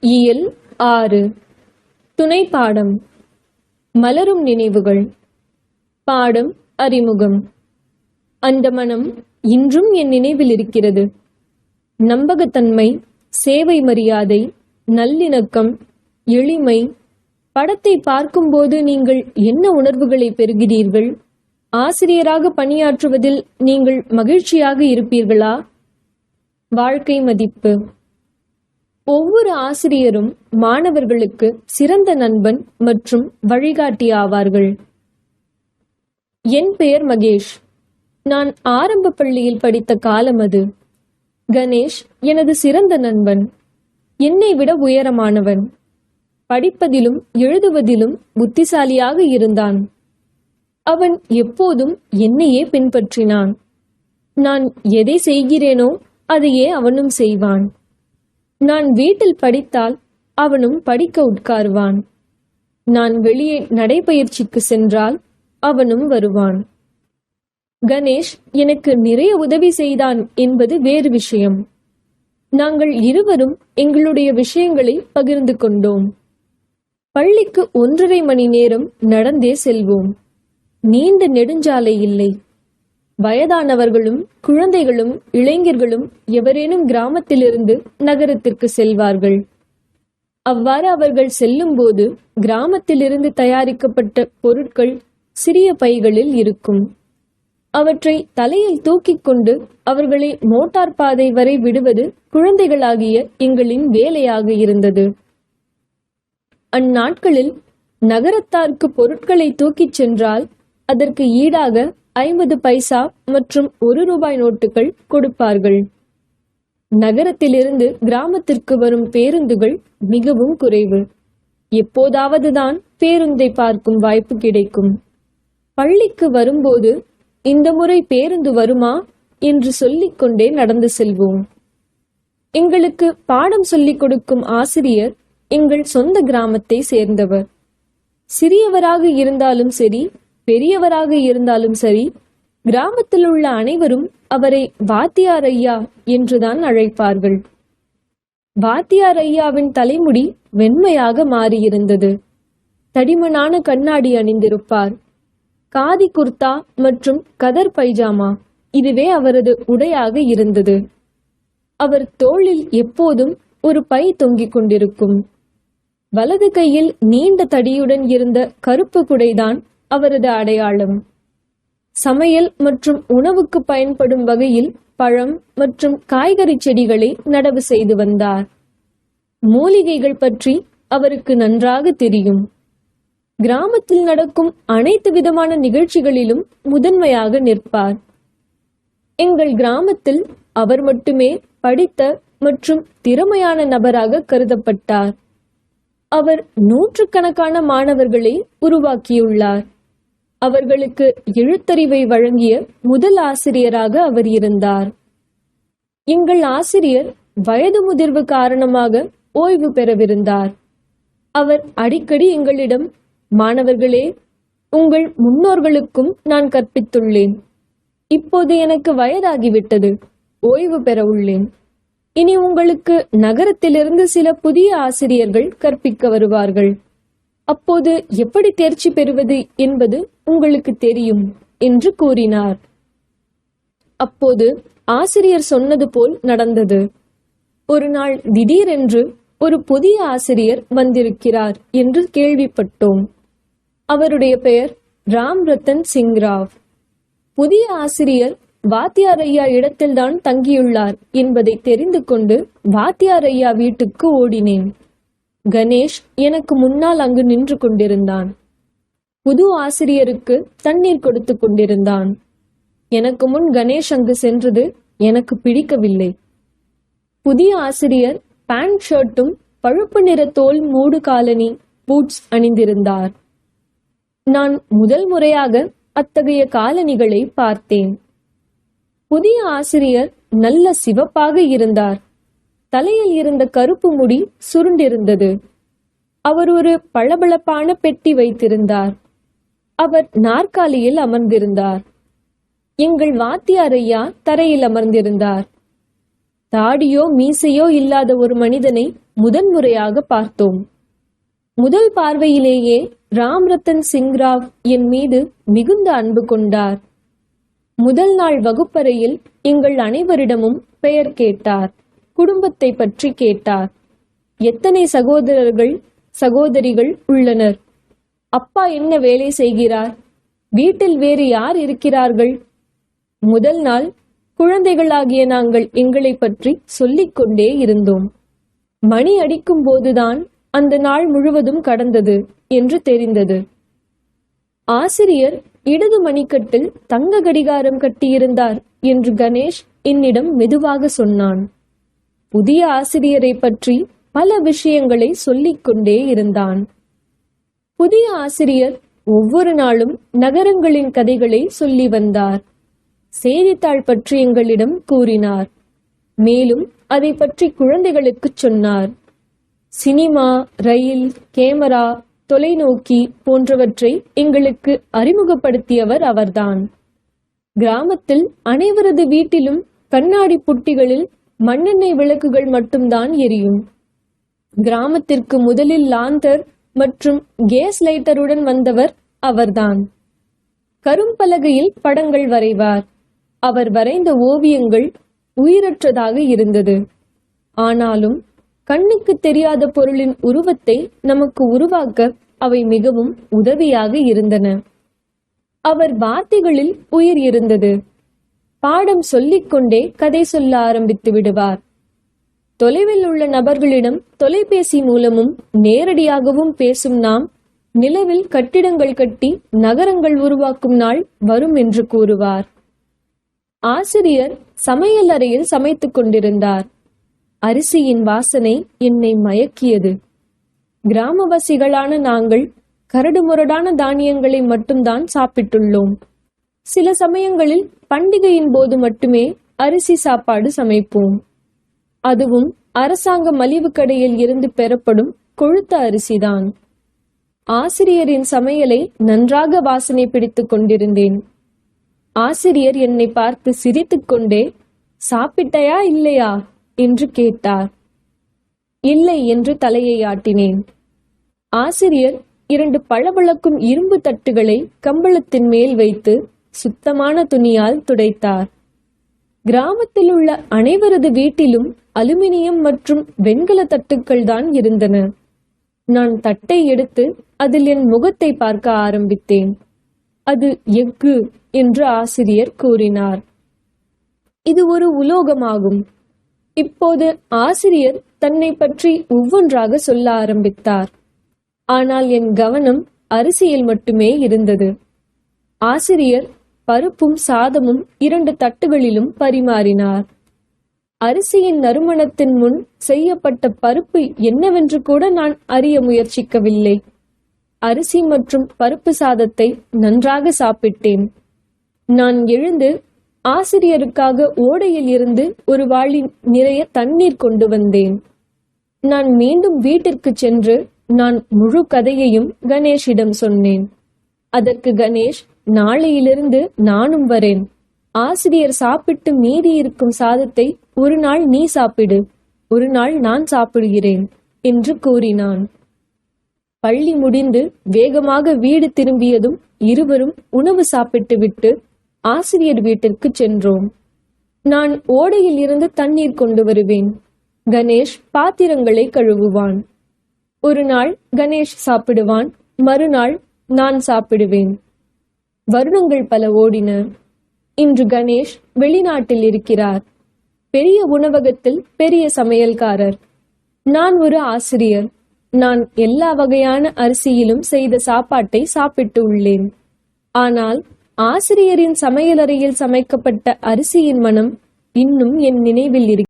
இயல் ஆறு. துணை பாடம் மலரும் நினைவுகள். பாடம் அறிமுகம். அந்த மனம் இன்றும் என் நினைவில் இருக்கிறது. நம்பகத்தன்மை சேவை மரியாதை நல்லிணக்கம் எளிமை. படத்தை பார்க்கும்போது நீங்கள் என்ன உணர்வுகளை பெறுகிறீர்கள்? ஆசிரியராக பணியாற்றுவதில் நீங்கள் மகிழ்ச்சியாக இருப்பீர்களா? வாழ்க்கை மதிப்பு. ஒவ்வொரு ஆசிரியரும் மாணவர்களுக்கு சிறந்த நண்பன் மற்றும் வழிகாட்டி ஆவார்கள் என் பெயர் மகேஷ். நான் ஆரம்ப பள்ளியில் படித்த காலம் அது. கணேஷ் எனது சிறந்த நண்பன். என்னை விட உயரமானவன். படிப்பதிலும் எழுதுவதிலும் புத்திசாலியாக இருந்தான். அவன் எப்போதும் என்னையே பின்பற்றினான். நான் எதை செய்கிறேனோ அதையே அவனும் செய்வான். நான் வீட்டில் படித்தால் அவனும் படிக்க உட்காருவான். நான் வெளியே நடைபயிற்சிக்கு சென்றால் அவனும் வருவான். கணேஷ் எனக்கு நிறைய உதவி செய்தான் என்பது வேறு விஷயம். நாங்கள் இருவரும் எங்களுடைய விஷயங்களை பகிர்ந்து கொண்டோம். பள்ளிக்கு ஒன்றரை மணி நேரம் நடந்தே செல்வோம். நீண்ட நெடுஞ்சாலை இல்லை. வயதானவர்களும் குழந்தைகளும் இளைஞர்களும் எவரேனும் கிராமத்திலிருந்து நகரத்திற்கு செல்வார்கள். அவ்வாறு அவர்கள் செல்லும்போது கிராமத்திலிருந்து தயாரிக்கப்பட்ட பொருட்கள் சிறிய பைகளில் இருக்கும். அவற்றை தலையில் தூக்கிக் கொண்டு அவர்களை மோட்டார் பாதை வரை விடுவது குழந்தைகளாகிய எங்களின் வேலையாக இருந்தது. அந்நாட்களில் நகரத்தார்க்கு பொருட்களை தூக்கிச் சென்றால் அதற்கு ஈடாக ஐம்பது பைசா மற்றும் ஒரு ரூபாய் நோட்டுகள் கொடுப்பார்கள். நகரத்திலிருந்து கிராமத்திற்கு வரும் பேருந்துகள் மிகவும் குறைவு. எப்போதாவது தான் பேருந்தை பார்க்கும் வாய்ப்பு கிடைக்கும். பள்ளிக்கு வரும்போது இந்த முறை பேருந்து வருமா? என்று சொல்லிக்கொண்டே நடந்து செல்வோம். எங்களுக்கு பாடம் சொல்லிக் கொடுக்கும் ஆசிரியர் எங்கள் சொந்த கிராமத்தை சேர்ந்தவர். சிறியவராக இருந்தாலும் சரி பெரியவராக இருந்தாலும் சரி கிராமத்தில் உள்ள அனைவரும் அவரை வாத்தியார் ஐயா என்றுதான் அழைப்பார்கள். வாத்தியார் ஐயாவின் தலைமுடி வெண்மையாக மாறியிருந்தது. தடிமனான கண்ணாடி அணிந்திருப்பார். காதி குர்தா மற்றும் கதர் பைஜாமா இதுவே அவரது உடையாக இருந்தது. அவர் தோளில் எப்போதும் ஒரு பை தொங்கிக் கொண்டிருக்கும். வலது கையில் நீண்ட தடியுடன் இருந்த கருப்பு குடைதான் அவரது அடையாளம். சமையல் மற்றும் உணவுக்கு பயன்படும் வகையில் பழம் மற்றும் காய்கறி செடிகளை நடவு செய்து வந்தார். மூலிகைகள் பற்றி அவருக்கு நன்றாக தெரியும். கிராமத்தில் நடக்கும் அனைத்து விதமான நிகழ்ச்சிகளிலும் முதன்மையாக நிற்பார். எங்கள் கிராமத்தில் அவர் மட்டுமே படித்த மற்றும் திறமையான நபராக கருதப்பட்டார். அவர் நூற்றுக்கணக்கான மாணவர்களை உருவாக்கியுள்ளார். அவர்களுக்கு எழுத்தறிவை வழங்கிய முதல் ஆசிரியராக அவர் இருந்தார். எங்கள் ஆசிரியர் வயது முதிர்வு காரணமாக ஓய்வு பெறவிருந்தார். அவர் அடிக்கடி எங்களிடம் மாணவர்களே உங்கள் முன்னோர்களுக்கும் நான் கற்பித்துள்ளேன். இப்போது எனக்கு வயதாகிவிட்டது. ஓய்வு பெற உள்ளேன். இனி உங்களுக்கு நகரத்திலிருந்து சில புதிய ஆசிரியர்கள் கற்பிக்க வருவார்கள். அப்போது எப்படி தேர்ச்சி பெறுவது என்பது உங்களுக்கு தெரியும் என்று கூறினார். அப்போது ஆசிரியர் சொன்னது போல் நடந்தது. ஒரு நாள் திடீரென்று ஒரு புதிய ஆசிரியர் வந்திருக்கிறார் என்று கேள்விப்பட்டோம். அவருடைய பெயர் ராம் ரத்தன் சிங் ராவ் புதிய ஆசிரியர் வாத்தியார் ஐயா இடத்தில்தான் தங்கியுள்ளார் என்பதை தெரிந்து கொண்டு வாத்தியார் ஐயா வீட்டுக்கு ஓடினேன். கணேஷ் எனக்கு முன்னால் அங்கு நின்று கொண்டிருந்தான். புது ஆசிரியருக்கு தண்ணீர் கொடுத்து கொண்டிருந்தான். எனக்கு முன் கணேஷ் அங்கு சென்றது எனக்கு பிடிக்கவில்லை. புதிய ஆசிரியர் பேண்ட் ஷர்ட்டும் பழுப்பு நிற தோல் மூடு காலனி பூட்ஸ் அணிந்திருந்தார். நான் முதல் முறையாக அத்தகைய காலணிகளை பார்த்தேன். புதிய ஆசிரியர் நல்ல சிவப்பாக இருந்தார். தலையில் இருந்த கருப்பு முடி சுருண்டிருந்தது. அவர் ஒரு பளபளப்பான பெட்டி வைத்திருந்தார். அவர் நாற்காலியில் அமர்ந்திருந்தார். எங்கள் வாத்தியார் ஐயா தரையில் அமர்ந்திருந்தார். தாடியோ மீசையோ இல்லாத ஒரு மனிதனை முதன்முறையாக பார்த்தோம். முதல் பார்வையிலேயே ராம் ரத்தன் சிங்ராவ் என் மீது மிகுந்த அன்பு கொண்டார். முதல் நாள் வகுப்பறையில் எங்கள் அனைவரிடமும் பெயர் கேட்டார். குடும்பத்தை பற்றி கேட்டார். எத்தனை சகோதரர்கள் சகோதரிகள் உள்ளனர்? அப்பா என்ன வேலை செய்கிறார்? வீட்டில் வேறு யார் இருக்கிறார்கள்? முதல் நாள் குழந்தைகளாகிய நாங்கள் எங்களை பற்றி சொல்லிக் கொண்டே இருந்தோம். மணி அடிக்கும் போதுதான் அந்த நாள் முழுவதும் கடந்தது என்று தெரிந்தது. ஆசிரியர் இடது மணிக்கட்டில் தங்க கடிகாரம் கட்டியிருந்தார் என்று கணேஷ் என்னிடம் மெதுவாக சொன்னான். புதிய ஆசிரியரை பற்றி பல விஷயங்களை சொல்லிக் கொண்டே இருந்தான். புதிய ஆசிரியர் ஒவ்வொரு நாளும் நகரங்களின் கதைகளை சொல்லி வந்தார். செய்தித்தாள் பற்றி எங்களிடம் கூறினார். மேலும் அதை பற்றி குழந்தைகளுக்குச் சொன்னார். சினிமா ரயில் கேமரா தொலைநோக்கி போன்றவற்றை எங்களுக்கு அறிமுகப்படுத்தியவர் அவர்தான். கிராமத்தில் அனைவரது வீட்டிலும் கண்ணாடி புட்டிகளில் மண்ணெண்ணெய் விளக்குகள் மட்டும்தான் எரியும். கிராமத்திற்கு முதலில் லாந்தர் மற்றும் கேஸ் லைட்டருடன் வந்தவர் அவர்தான். கரும்பலகையில் படங்கள் வரைவார். அவர் வரைந்த ஓவியங்கள் உயிரற்றதாக இருந்தது. ஆனாலும் கண்ணுக்கு தெரியாத பொருளின் உருவத்தை நமக்கு உருவாக்க அவை மிகவும் உதவியாக இருந்தன. அவர் வார்த்தைகளில் உயிர் இருந்தது. பாடம் சொல்லிக்கொண்டே கதை சொல்ல ஆரம்பித்து விடுவார். தொலைவில் உள்ள நபர்களிடம் தொலைபேசி மூலமும் நேரடியாகவும் பேசும் நாம் நிலவில் கட்டிடங்கள் கட்டி நகரங்கள் உருவாக்கும் நாள் வரும் என்று கூறுவார். ஆசிரியர் சமையல் அறையில் சமைத்துக் கொண்டிருந்தார். அரிசியின் வாசனை என்னை மயக்கியது. கிராமவாசிகளான நாங்கள் கரடுமுரடான தானியங்களை மட்டும்தான் சாப்பிட்டுள்ளோம். சில சமயங்களில் பண்டிகையின் போது மட்டுமே அரிசி சாப்பாடு சமைப்போம். அதுவும் அரசாங்க மலிவு கடையில் இருந்து பெறப்படும் கொழுத்த அரிசிதான். ஆசிரியரின் சமையலை நன்றாக வாசனை பிடித்துக் கொண்டிருந்தேன். ஆசிரியர் என்னை பார்த்து சிரித்துக்கொண்டே சாப்பிட்டையா இல்லையா? என்று கேட்டார். இல்லை என்று தலையை ஆட்டினேன். ஆசிரியர் இரண்டு பளபளக்கும் இரும்பு தட்டுகளை கம்பளத்தின் மேல் வைத்து சுத்தமான துணியால் துடைத்தார். கிராமத்தில் உள்ள அனைவரது வீட்டிலும் அலுமினியம் மற்றும் வெண்கல தட்டுக்கள் தான் இருந்தன. நான் தட்டை எடுத்து அதில் என் முகத்தை பார்க்க ஆரம்பித்தேன். அது எஃகு என்று ஆசிரியர் கூறினார். இது ஒரு உலோகமாகும். இப்போது ஆசிரியர் தன்னை பற்றி ஒவ்வொன்றாக சொல்ல ஆரம்பித்தார். ஆனால் என் கவனம் அரிசியில் மட்டுமே இருந்தது. ஆசிரியர் பருப்பும் சாதமும் இரண்டு தட்டுகளிலும் பரிமாறினார். அரிசியின் நறுமணத்தின் முன் செய்யப்பட்ட பருப்பு என்னவென்று கூட நான் அறிய முயற்சிக்கவில்லை. அரிசி மற்றும் பருப்பு சாதத்தை நன்றாக சாப்பிட்டேன். நான் எழுந்து ஆசிரியருக்காக ஓடையில் இருந்து ஒரு வாளி நிறைய தண்ணீர் கொண்டு வந்தேன். நான் மீண்டும் வீட்டிற்கு சென்று நான் முழு கதையையும் கணேஷிடம் சொன்னேன். அதற்கு கணேஷ் நாளையிலிருந்து நானும் வரேன். ஆசிரியர் சாப்பிட்டு மீதி இருக்கும் சாதத்தை ஒரு நாள் நீ சாப்பிடு ஒரு நாள் நான் சாப்பிடுகிறேன் என்று கூறினான். பள்ளி முடிந்து வேகமாக வீடு திரும்பியதும் இருவரும் உணவு சாப்பிட்டுவிட்டு ஆசிரியர் வீட்டிற்கு சென்றோம். நான் ஓடையில் இருந்து தண்ணீர் கொண்டு வருவேன். கணேஷ் பாத்திரங்களை கழுவுவான். ஒரு நாள் கணேஷ் சாப்பிடுவான் மறுநாள் நான் சாப்பிடுவேன். வருடங்கள் பல ஓடின. இன்று கணேஷ் வெளிநாட்டில் இருக்கிறார். பெரிய உணவகத்தில் பெரிய சமையல்காரர். நான் ஒரு ஆசிரியர். நான் எல்லா வகையான அரிசியிலும் செய்த சாப்பாட்டை சாப்பிட்டு உள்ளேன். ஆனால் ஆசிரியரின் சமையலறையில் சமைக்கப்பட்ட அரிசியின் மனம் இன்னும் என் நினைவில் இருக்கிறது